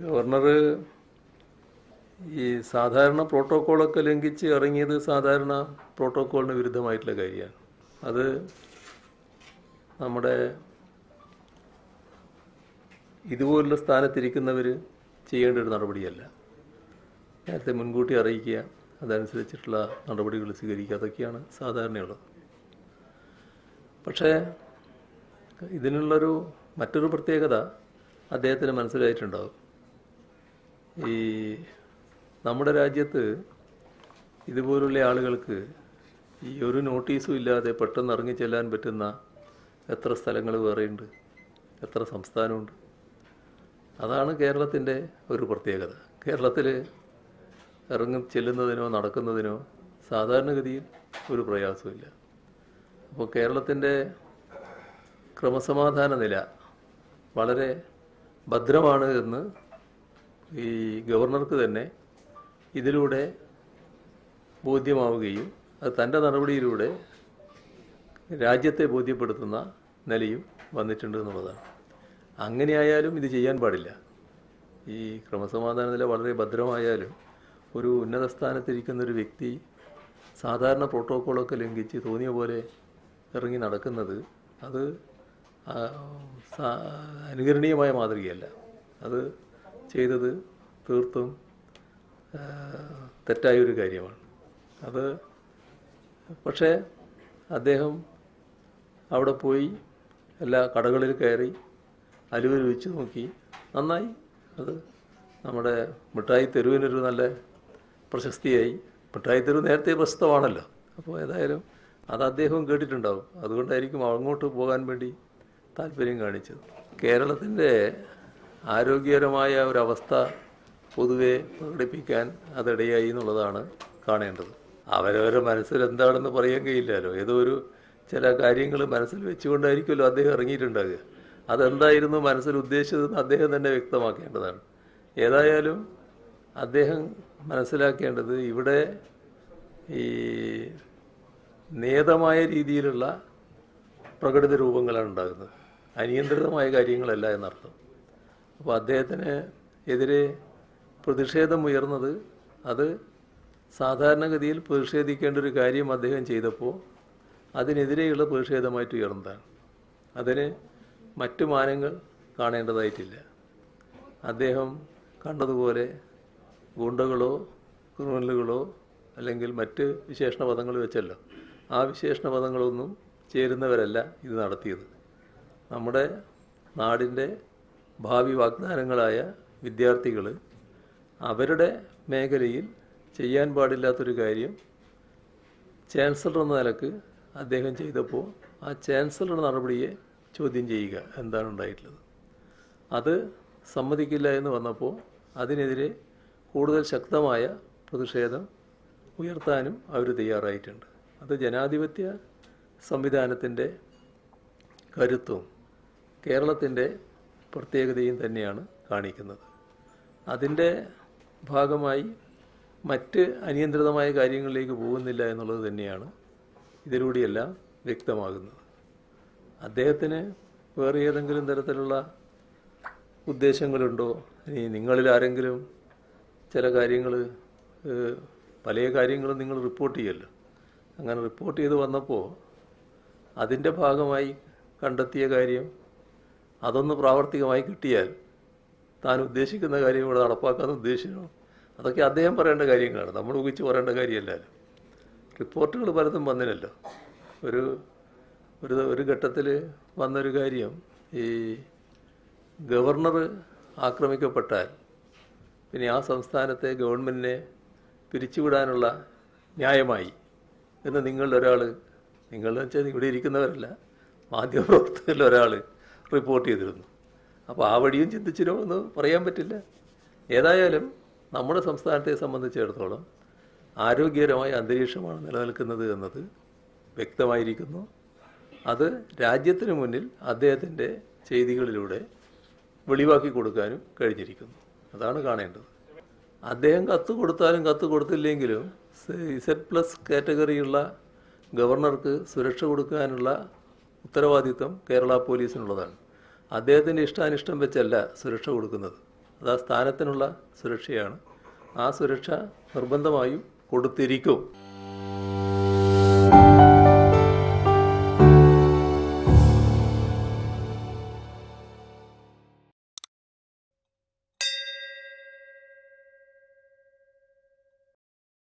Governor ഈ സാധാരണ പ്രോട്ടോക്കോളൊക്കെ ലംഘിച്ച് ഇറങ്ങിയത് സാധാരണ പ്രോട്ടോക്കോളിന് വിരുദ്ധമായിട്ടുള്ള കാര്യമാണ്. അത് നമ്മുടെ ഇതുപോലുള്ള സ്ഥാനത്തിരിക്കുന്നവർ ചെയ്യേണ്ട ഒരു നടപടിയല്ല. നേരത്തെ മുൻകൂട്ടി അറിയിക്കുക അതനുസരിച്ചിട്ടുള്ള നടപടികൾ സ്വീകരിക്കുക അതൊക്കെയാണ് സാധാരണയുള്ളത്. പക്ഷേ ഇതിനുള്ളൊരു മറ്റൊരു പ്രത്യേകത അദ്ദേഹത്തിന് മനസ്സിലായിട്ടുണ്ടാവും. ഈ നമ്മുടെ രാജ്യത്ത് ഇതുപോലുള്ള ആളുകൾക്ക് ഈ ഒരു നോട്ടീസും ഇല്ലാതെ പെട്ടെന്ന് ഇറങ്ങി ചെല്ലാൻ പറ്റുന്ന എത്ര സ്ഥലങ്ങൾ വേറെയുണ്ട് എത്ര സംസ്ഥാനമുണ്ട്. അതാണ് കേരളത്തിന്റെ ഒരു പ്രത്യേകത. കേരളത്തിൽ ഇറങ്ങി ചെല്ലുന്നതിനോ നടക്കുന്നതിനോ സാധാരണഗതിയിൽ ഒരു പ്രയാസമില്ല അപ്പോൾ കേരളത്തിന്റെ ക്രമസമാധാന നില വളരെ ഭദ്രമാണ് എന്ന് ഈ ഗവർണർക്ക് തന്നെ ഇതിലൂടെ ബോധ്യമാവുകയും അത് തന്റെ നടപടിയിലൂടെ രാജ്യത്തെ ബോധ്യപ്പെടുത്തുന്ന നിലയും വന്നിട്ടുണ്ട് എന്നുള്ളതാണ്. അങ്ങനെയായാലും ഇത് ചെയ്യാൻ പാടില്ല. ഈ ക്രമസമാധാന നില വളരെ ഭദ്രമായാലും ഒരു ഉന്നത സ്ഥാനത്തിരിക്കുന്ന ഒരു വ്യക്തി സാധാരണ പ്രോട്ടോക്കോളൊക്കെ ലംഘിച്ച് തോന്നിയ പോലെ ഇറങ്ങി നടക്കുന്നത് അത് അനുകരണീയമായ മാതൃകയല്ല. അത് ചെയ്തത് തീർത്തും തെറ്റായൊരു കാര്യമാണ്. അത് പക്ഷേ അദ്ദേഹം അവിടെ പോയി എല്ലാ കടകളിൽ കയറി അലുവ രുചിച്ച് നോക്കി. നന്നായി. അത് നമ്മുടെ മിഠായി തെരുവിനൊരു നല്ല പ്രശസ്തിയായി. മിഠായി തെരുവ് നേരത്തെ പ്രശസ്തമാണല്ലോ. അപ്പോൾ ഏതായാലും അത് അദ്ദേഹം കേട്ടിട്ടുണ്ടാവും. അതുകൊണ്ടായിരിക്കും അങ്ങോട്ട് പോകാൻ വേണ്ടി താല്പര്യം കാണിച്ചത്. കേരളത്തിന്റെ ആരോഗ്യകരമായ ഒരവസ്ഥ പൊതുവെ പ്രകടിപ്പിക്കാൻ അതിടയായി എന്നുള്ളതാണ് കാണേണ്ടത്. അവരവരുടെ മനസ്സിൽ എന്താണെന്ന് പറയാൻ കഴിയില്ലല്ലോ. ഏതോ ഒരു ചില കാര്യങ്ങൾ മനസ്സിൽ വെച്ചുകൊണ്ടായിരിക്കുമല്ലോ അദ്ദേഹം ഇറങ്ങിയിട്ടുണ്ടാകുക അതെന്തായിരുന്നു മനസ്സിൽ ഉദ്ദേശിച്ചതെന്ന് അദ്ദേഹം തന്നെ വ്യക്തമാക്കേണ്ടതാണ്. ഏതായാലും അദ്ദേഹം മനസ്സിലാക്കേണ്ടത് ഇവിടെ ഈ നിയതമായ രീതിയിലുള്ള പ്രകടിത രൂപങ്ങളാണ് ഉണ്ടാകുന്നത്. അനിയന്ത്രിതമായ കാര്യങ്ങളല്ല എന്നർത്ഥം. അപ്പോൾ അദ്ദേഹത്തിന് എതിരെ പ്രതിഷേധം ഉയർന്നത് അത് സാധാരണഗതിയിൽ പ്രതിഷേധിക്കേണ്ട ഒരു കാര്യം അദ്ദേഹം ചെയ്തപ്പോൾ അതിനെതിരെയുള്ള പ്രതിഷേധമായിട്ട് ഉയർന്നതാണ്. അതിന് മറ്റു മാനങ്ങൾ കാണേണ്ടതായിട്ടില്ല. അദ്ദേഹം കണ്ടതുപോലെ ഗുണ്ടകളോ ക്രിമിനലുകളോ അല്ലെങ്കിൽ മറ്റ് വിശേഷണ പദങ്ങൾ വെച്ചല്ലോ. ആ വിശേഷണ പദങ്ങളൊന്നും ചേരുന്നവരല്ല ഇത് നടത്തിയത്. നമ്മുടെ നാടിന്റെ ഭാവി വാഗ്ദാനങ്ങളായ വിദ്യാർത്ഥികൾ അവരുടെ മേഖലയിൽ ചെയ്യാൻ പാടില്ലാത്തൊരു കാര്യം ചാൻസലർ എന്ന നിലയ്ക്ക് അദ്ദേഹം ചെയ്തപ്പോൾ ആ ചാൻസലറുടെ നടപടിയെ ചോദ്യം ചെയ്യുക എന്താണ് ഉണ്ടായിട്ടുള്ളത്. അത് സമ്മതിക്കില്ല എന്ന് വന്നപ്പോൾ അതിനെതിരെ കൂടുതൽ ശക്തമായ പ്രതിഷേധം ഉയർത്താനും അവർ തയ്യാറായിട്ടുണ്ട്. അത് ജനാധിപത്യ സംവിധാനത്തിന്റെ കരുത്തും കേരളത്തിന്റെ പ്രത്യേകതയും തന്നെയാണ് കാണിക്കുന്നത്. അതിന്റെ ഭാഗമായി മറ്റ് അനിയന്ത്രിതമായ കാര്യങ്ങളിലേക്ക് പോകുന്നില്ല എന്നുള്ളത് തന്നെയാണ് ഇതിലൂടെയെല്ലാം വ്യക്തമാകുന്നത്. അദ്ദേഹത്തിന് വേറെ ഏതെങ്കിലും തരത്തിലുള്ള ഉദ്ദേശങ്ങളുണ്ടോ? ഇനി നിങ്ങളിൽ ആരെങ്കിലും ചില കാര്യങ്ങൾ പല കാര്യങ്ങളും നിങ്ങൾ റിപ്പോർട്ട് ചെയ്യല്ലോ. അങ്ങനെ റിപ്പോർട്ട് ചെയ്ത് വന്നപ്പോൾ അതിന്റെ ഭാഗമായി കണ്ടെത്തിയ കാര്യം അതൊന്ന് പ്രാവർത്തികമായി കിട്ടിയാൽ താൻ ഉദ്ദേശിക്കുന്ന കാര്യം ഇവിടെ നടപ്പാക്കാൻ ഉദ്ദേശിക്കണം അതൊക്കെ അദ്ദേഹം പറയേണ്ട കാര്യങ്ങളാണ്. നമ്മൾ ഊഹിച്ച് പറയേണ്ട കാര്യമല്ലല്ലോ റിപ്പോർട്ടുകൾ പലതും വന്നില്ലല്ലോ. ഒരു ഒരു ഒരു ഘട്ടത്തിൽ വന്നൊരു കാര്യം ഈ ഗവർണർ ആക്രമിക്കപ്പെട്ടാൽ പിന്നെ ആ സംസ്ഥാനത്തെ ഗവൺമെന്റിനെ പിരിച്ചുവിടാനുള്ള ന്യായമായി എന്ന് നിങ്ങളിൽ ഒരാൾ നിങ്ങളെന്ന് വെച്ചാൽ ഇവിടെ ഇരിക്കുന്നവരല്ല മാധ്യമപ്രവർത്തകരിൽ ഒരാൾ റിപ്പോർട്ട് ചെയ്തിരുന്നു. അപ്പോൾ ആ വഴിയും ചിന്തിച്ചിരോ എന്ന് പറയാൻ പറ്റില്ല. ഏതായാലും നമ്മുടെ സംസ്ഥാനത്തെ സംബന്ധിച്ചിടത്തോളം ആരോഗ്യകരമായ അന്തരീക്ഷമാണ് നിലനിൽക്കുന്നത് എന്നത് വ്യക്തമായിരിക്കുന്നു. അത് രാജ്യത്തിന് മുന്നിൽ അദ്ദേഹത്തിന്റെ ചെയ്തികളിലൂടെ വെളിവാക്കി കൊടുക്കാനും കഴിഞ്ഞിരിക്കുന്നു. അതാണ് കാണേണ്ടത്. അദ്ദേഹം കത്ത് കൊടുത്താലും കത്ത് കൊടുത്തില്ലെങ്കിലും ഇസഡ് പ്ലസ് കാറ്റഗറിയുള്ള ഗവർണർക്ക് സുരക്ഷ കൊടുക്കാനുള്ള ഉത്തരവാദിത്വം കേരള പോലീസിനുള്ളതാണ്. അദ്ദേഹത്തിന്റെ ഇഷ്ടാനിഷ്ടം വെച്ചല്ല സുരക്ഷ കൊടുക്കുന്നത്. അത് ആ സ്ഥാനത്തിനുള്ള സുരക്ഷയാണ്. ആ സുരക്ഷ നിർബന്ധമായും കൊടുത്തിരിക്കും.